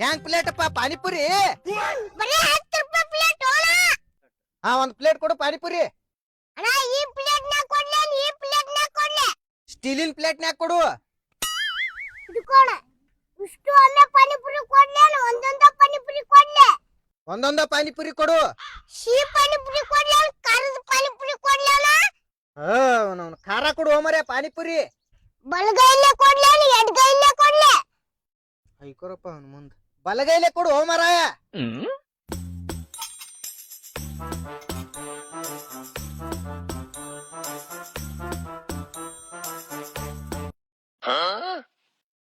ಹ್ಯಾಂಗ್ ಪ್ಲೇಟಪ್ಪ ಪಾನಿಪುರಿ? ಹಾ ಒಂದ್ ಪ್ಲೇಟ್ ಕೊಡು ಪಾನಿಪುರಿ. ಅಣ್ಣ ಈ ಪ್ಲೇಟ್ನ ಕೊಡ್ಲೆ ಈ ಪ್ಲೇಟ್ನ ಕೊಡ್ಲೆ? ಸ್ಟೀಲಿನ ಪ್ಲೇಟ್ನ್ಯಾಗ ಕೊಡು. ಇಷ್ಟು ಒಮ್ಮೆ ಪಾನಿಪುರಿ ಕೊಡ್ಲೆ ಒಂದೊಂದ ಪಾನಿಪುರಿ ಕೊಡ್ಲೆ. ಒಂದೊಂದ ಪಾನಿಪುರಿ ಕೊಡು. ಸಿಹಿ ಪಾನಿಪುರಿ ಕೊಡ್ಲೆ ಖಾರದ ಪಾನಿಪುರಿ ಕೊಡ್ಲೆ ಆ, ಅವ್ನವ್ನ್ ಖಾರ ಕೊಡು ಹೋಮರೆ ಪಾನಿಪುರಿ. ಬಲಗೈಲೆ ಕೊಡ್ಲೇ ಎಡಗೈಲೆ ಕೊಡ್ಲೆ. ಐಕೋರಪ್ಪ ಅವನು ಮುಂದ್. ಬಲಗೈಲೆ ಕೊಡು ಮರಾಯ.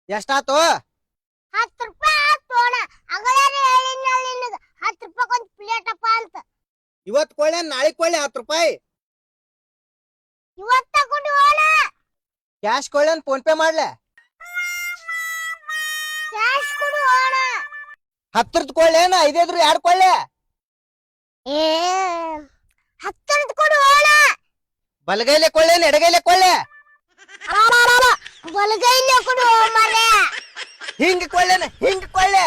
ಎಷ್ಟಾತು? ಹತ್ತು ರೂಪಾಯಿ ಆತೋಣ ಅಗಳಾರೆ ಹೇಳಿದ್ನಲ್ಲ ನಿನಗ ಹತ್ತು ರೂಪಾಯಿ ಒಂದು ಪ್ಲೇಟ್ ಅಪ್ಪ ಅಂತ. ಇವತ್ ಕೊಳ್ಳೆ ನಾಳೆ ಕೊಳ್ಳೆ ಹತ್ತು ರೂಪಾಯಿ? ಇವತ್ತ ಕೊಡು ಹೋಣ ಕ್ಯಾಶ್ ಕೊಳ್ಳೆ ಫೋನ್ ಪೇ ಮಾಡ್ಲೆ? ಹತ್ತರದ್ ಕೊಳ್ಳೇನ ಐದೈದ್ರು ಎರಡ್ ಕೊಳ್ಳೆ? ಏ ಹತ್ತರದ ಕೊಡು ಹೋಣ ಬಲಗೈಲೆ ಕೊಳ್ಳೇನ ಎಡಗೈಲೆ ಕೊಳ್ಳೆ? ಬಲಗೈಲೆ ಕೊಡು ಮರೆ ಹಿಂಗ್ ಕೊಳ್ಳೇನ ಹಿಂಗ್ ಕೊಳ್ಳೆ.